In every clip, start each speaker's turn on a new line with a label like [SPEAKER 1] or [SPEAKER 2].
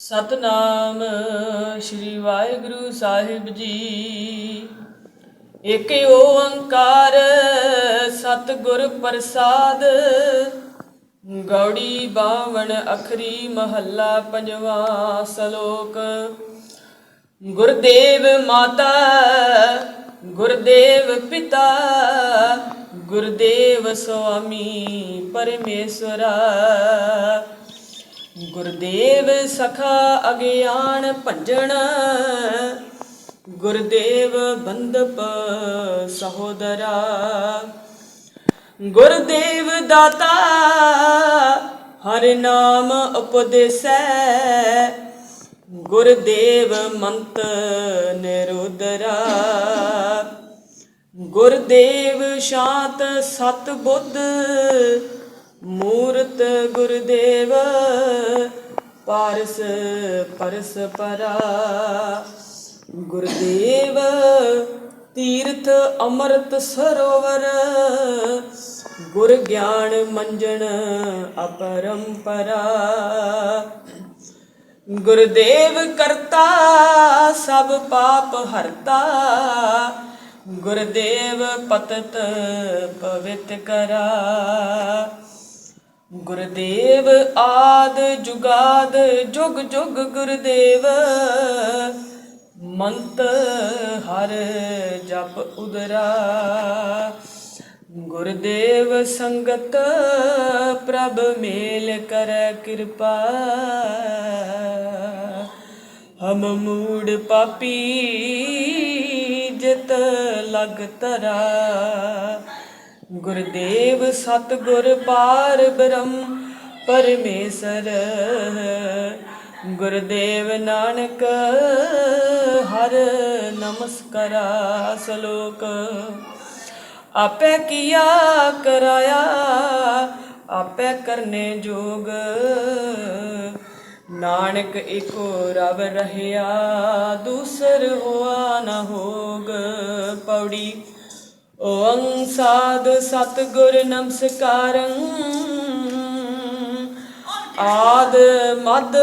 [SPEAKER 1] ਸਤਨਾਮ ਸ੍ਰੀ ਵਾਹਿਗੁਰੂ ਸਾਹਿਬ ਜੀ। ਏਕ ਓੰਕਾਰ ਸਤਿਗੁਰ ਪ੍ਰਸਾਦ, ਗੌੜੀ ਬਾਵਣ ਅਖਰੀ ਮਹੱਲਾ ਪੰਜਵਾ ਸ਼ਲੋਕ। ਗੁਰਦੇਵ ਮਾਤਾ, ਗੁਰਦੇਵ ਪਿਤਾ, ਗੁਰਦੇਵ ਸੁਆਮੀ ਪਰਮੇਸ਼ਵਰਾ ਗੁਰਦੇਵ ਸਖਾ ਅਗਿਆਨ ਭੰਜਨ ਗੁਰਦੇਵ ਬੰਦਪ ਸਹੋਦਰਾ। ਗੁਰਦੇਵ ਦਾਤਾ ਹਰ ਨਾਮ ਉਪਦੇਸੈ, ਗੁਰਦੇਵ ਮੰਤ ਨਿਰੋਦਰਾ। ਗੁਰਦੇਵ ਸ਼ਾਂਤ ਸਤ ਬੁੱਧ ਮੂਰਤ ਗੁਰਦੇਵ, ਪਾਰਸ ਪਰਸ ਪਰਾ। ਗੁਰਦੇਵ ਤੀਰਥ ਅੰਮ੍ਰਿਤ ਸਰੋਵਰ, ਗੁਰ ਗਿਆਨ ਮੰਜਣ ਅਪਰੰਪਰਾ। ਗੁਰਦੇਵ ਕਰਤਾ, ਸਭ ਪਾਪ ਹਰਤਾ। ਗੁਰਦੇਵ ਪਤਤ ਪਵਿਤ ਕਰਾ। ਗੁਰਦੇਵ ਆਦ ਜੁਗਾਦ ਜੁਗ ਜੁਗ ਗੁਰਦੇਵ, ਮੰਤ ਹਰ ਜਪ ਉਦਰਾ। ਗੁਰਦੇਵ ਸੰਗਤ ਪ੍ਰਭ ਮੇਲ ਕਰ ਕਿਰਪਾ। ਹਮ ਮੂੜ ਪਾਪੀ ਜਿਤ ਲਗ ਤਰਾ ਗੁਰਦੇਵ ਸਤਿਗੁਰ ਪਾਰ ਬ੍ਰਹਮ ਪਰਮੇਸ਼ਰ। ਗੁਰਦੇਵ ਨਾਨਕ ਹਰ ਨਮਸਕਾਰਾ ਸ਼ਲੋਕ। ਆਪੇ ਕੀਆ ਕਰਾਇਆ, ਆਪੇ ਕਰਨੇ ਜੋਗ। ਨਾਨਕ ਏਕੋ ਰਵ ਰਹਿਆ, ਦੂਸਰ ਹੋਆ ਨ ਹੋਗ। ਪੌੜੀ ਓੰ ਸਾਧ ਸਤਿਗੁਰ ਨਮਸਕਾਰੰ। ਆਦ ਮਦ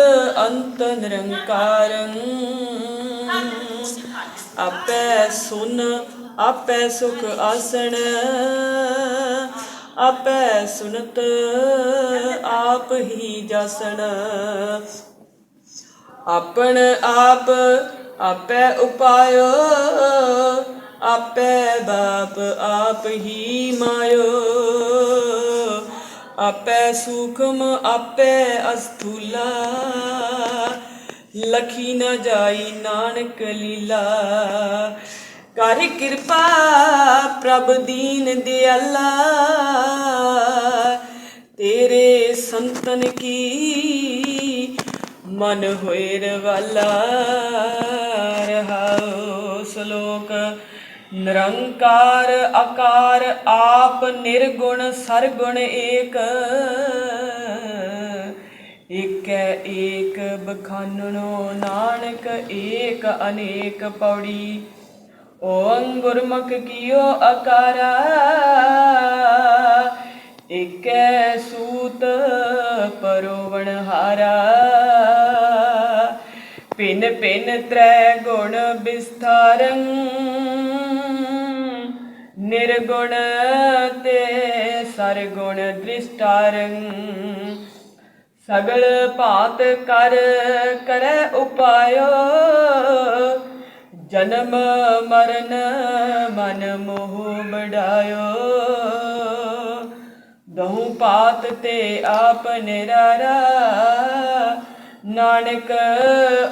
[SPEAKER 1] ਅੰਤ ਨਿਰੰਕਾਰੰ। ਆਪੇ ਸੁਨ, ਆਪੇ ਸੁਖ ਆਸਣ। ਆਪੈ ਸੁਨਤ, ਆਪ ਹੀ ਜਾਸਣ। ਆਪਣ ਆਪ, ਆਪੇ ਉਪਾਇਓ। ਆਪੇ ਬਾਪ ਆਪ ਹੀ ਮਾਇਓ। ਆਪੇ ਸੂਖਮ, ਆਪੇ ਅਸਥੂਲਾ। ਲਖੀ ਨਾ ਜਾਈ ਨਾਨਕ ਲੀਲਾ। ਕਰ ਕਿਰਪਾ ਪ੍ਰਭ ਦੀਨ ਦਿਆਲਾ। ਤੇਰੇ ਸੰਤਨ ਕੀ ਮਨ ਹੋਏ ਰਵਾਲਾ। ਰਹਾਉ ਸ਼ਲੋਕ। ਨਿਰੰਕਾਰ ਆਕਾਰ ਆਪ ਨਿਰਗੁਣ ਸਰਗੁਣ ਏਕ। ਏਕੈ ਏਕ ਬਖਾਨਣੋ ਨਾਨਕ ਏਕ ਅਨੇਕ ਪੌੜੀ। ਓੰ ਗੁਰਮੁਖ ਕੀਓ ਆਕਾਰਾ। ਏਕੈ ਸੂਤ ਪਰੋਵਣ ਹਾਰਾ। ਪਿਨ ਪਿਨ ਤ੍ਰੈ ਗੁਣ ਵਿਸਥਾਰੰ। ਨਿਰਗੁਣ ਤੇ ਸਰਗੁਣ ਦ੍ਰਿਸ਼ਟਾਰੰ। ਸਗਲ ਭਾਤ ਕਰ, ਕਰੈ ਉਪਾਇਓ। ਜਨਮ ਮਰਨ ਮਨ ਮੋਹ ਬੜਾਇਓ ਦਹੂ ਪਾਤ ਤੇ ਆਪ ਨਿਰਾਰਾ। ਨਾਨਕ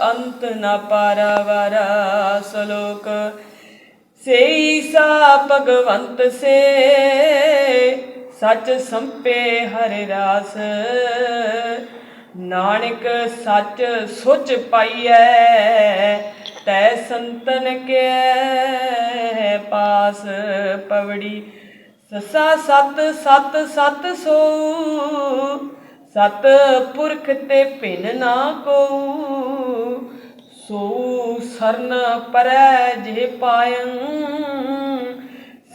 [SPEAKER 1] ਅੰਤ ਨ ਪਾਰਾਵਾਰਾ। ਸ਼ਲੋਕ ਸੇਈ ਸਾ ਭਗਵੰਤ ਸੇ, ਸੱਚ ਸੰਪੇ ਹਰਿ ਰਾਸ। ਨਾਨਕ ਸੱਚ ਸੁਚ ਪਾਈਐ, ਤੈ ਸੰਤਨ ਕੇ ਪਾਸ ਪਵੜੀ। ਸਸਾ ਸਤ ਸਤ ਸਤ ਸੋ, ਸਤ ਪੁਰਖ ਤੇ ਭਿੰਨ ਨਾ ਕੋ। ਸੋ ਸਰਨ ਪਰੈ ਜੇ ਪਾਇੰ,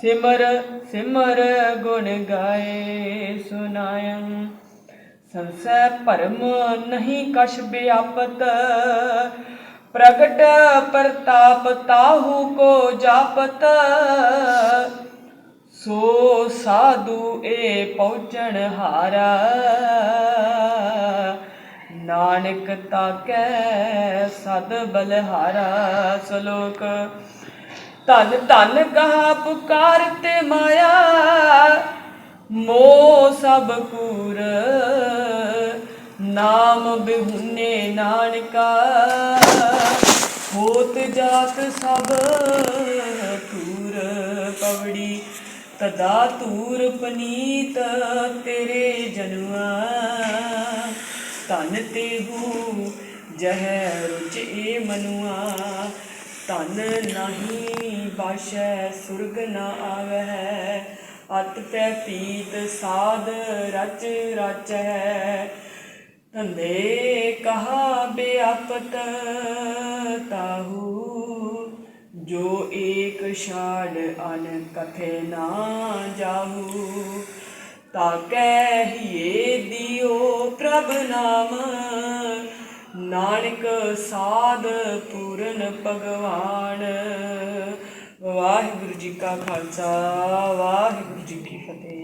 [SPEAKER 1] ਸਿਮਰ ਸਿਮਰ ਗੁਣ ਗਾਏ ਸੁਨਾਇੰ। ਸੰਸੈ ਭਰਮ ਨਹੀਂ ਕਛ ਬਿਆਪਤ ਪ੍ਰਗਟ ਪ੍ਰਤਾਪ ਤਾਹੂ ਕੋ ਜਾਪਤ। ਸੋ ਸਾਧੂ ਏ ਪਹੁੰਚਣ ਹਾਰਾ ਨਾਨਕ ਤਾਕੈ ਸਦ ਬਲਹਾਰਾ ਸ਼ਲੋਕ। ਧਨ ਧਨ ਕਹਾ ਪੁਕਾਰ ਤੇ ਮਾਇਆ, ਮੋ ਸਭ ਕੂਰ। ਨਾਮ ਬਿਹੁਨੇ ਨਾਨਕਾ, ਹੋਤ ਜਾਤ ਸਭ ਤੂਰ ਪਵੜੀ ਤਦਾ ਤੂਰ ਪਨੀਤ ਤੇਰੇ ਜਨਵਾ ਧਨ ਤੇ ਹੂ ਜਹ ਰੁਚੇ ਮਨੁਆ। ਧਨ ਨਹੀਂ ਬਾਸ਼ੈ, ਸੁਰਗ ਨਾ ਆਵੈ ਅਤ ਪੈ ਪੀਤ ਸਾਧ ਰਚ ਰਚੈ ਧੰਦੇ ਕਹਾ ਬਿਆਪਤ, ਤਾਹੂ ਜੋ ਏਕ ਛਾੜ ਅਨ ਕਥੇ ਨਾ ਜਾਹੂ। ਤਾਕੈ ਹੀਏ ਦਿਓ ਪ੍ਰਭ ਨਾਮ। ਨਾਨਕ ਸਾਧ ਪੂਰਨ ਭਗਵਾਨ। ਵਾਹਿਗੁਰੂ ਜੀ ਕਾ ਖਾਲਸਾ, ਵਾਹਿਗੁਰੂ ਜੀ ਕੀ ਫਤਿਹ।